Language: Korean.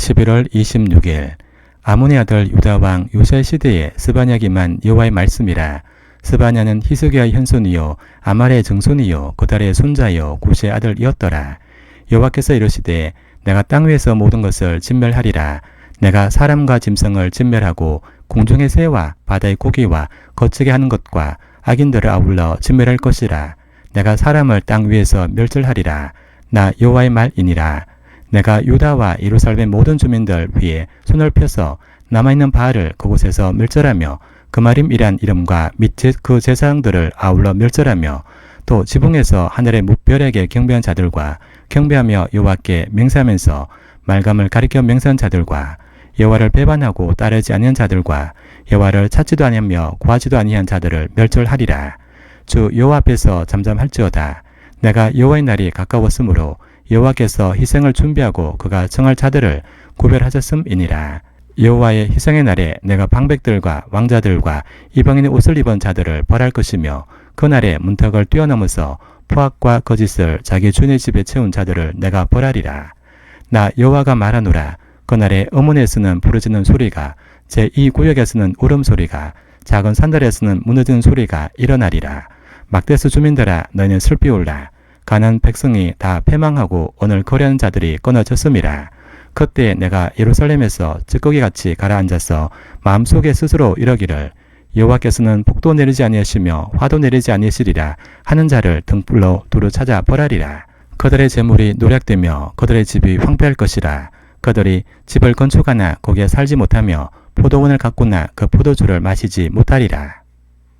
11월 26일 아몬의 아들 유다 왕 요시아 시대에 스바냐기만 여호와의 말씀이라. 스바냐는 히스기야의 현손이요 아말의 증손이요 그달의 손자요 구시의 아들이었더라. 여호와께서 이르시되 내가 땅 위에서 모든 것을 진멸하리라. 내가 사람과 짐승을 진멸하고 공중의 새와 바다의 고기와 거치게 하는 것과 악인들을 아울러 진멸할 것이라. 내가 사람을 땅 위에서 멸절하리라. 나 여호와의 말이니라 내가 유다와 예루살렘 모든 주민들 위에 손을 펴서 남아있는 바알을 그곳에서 멸절하며 그마림이란 이름과 및그 제사장들을 아울러 멸절하며 또 지붕에서 하늘의 무별에게 경배한 자들과 경배하며 여호와께 맹세하면서 말감을 가리켜 맹세한 자들과 여호와를 배반하고 따르지 아니한 자들과 여호와를 찾지도 아니하며 구하지도 아니한 자들을 멸절하리라. 주 여호와 앞에서 잠잠할지어다. 내가 여호와의 날이 가까웠으므로 여호와께서 희생을 준비하고 그가 정할 자들을 구별하셨음이니라. 여호와의 희생의 날에 내가 방백들과 왕자들과 이방인의 옷을 입은 자들을 벌할 것이며 그 날에 문턱을 뛰어넘어서 포악과 거짓을 자기 주인의 집에 채운 자들을 내가 벌하리라. 나 여호와가 말하노라. 그 날에 어문에서는 부르짖는 소리가 제2 구역에서는 울음소리가 작은 산들에서는 무너지는 소리가 일어나리라. 막대스 주민들아 너희는 슬피 울라. 가난 백성이 다 패망하고 오늘 거래하는 자들이 끊어졌음이라. 그때 내가 예루살렘에서 찌꺼기 같이 가라앉아서 마음속에 스스로 이러기를 여호와께서는 폭도 내리지 아니하시며 화도 내리지 아니하시리라 하는 자를 등불로 두루 찾아 벌하리라. 그들의 재물이 노략되며 그들의 집이 황폐할 것이라. 그들이 집을 건축하나 거기에 살지 못하며 포도원을 가꾸나 그 포도주를 마시지 못하리라.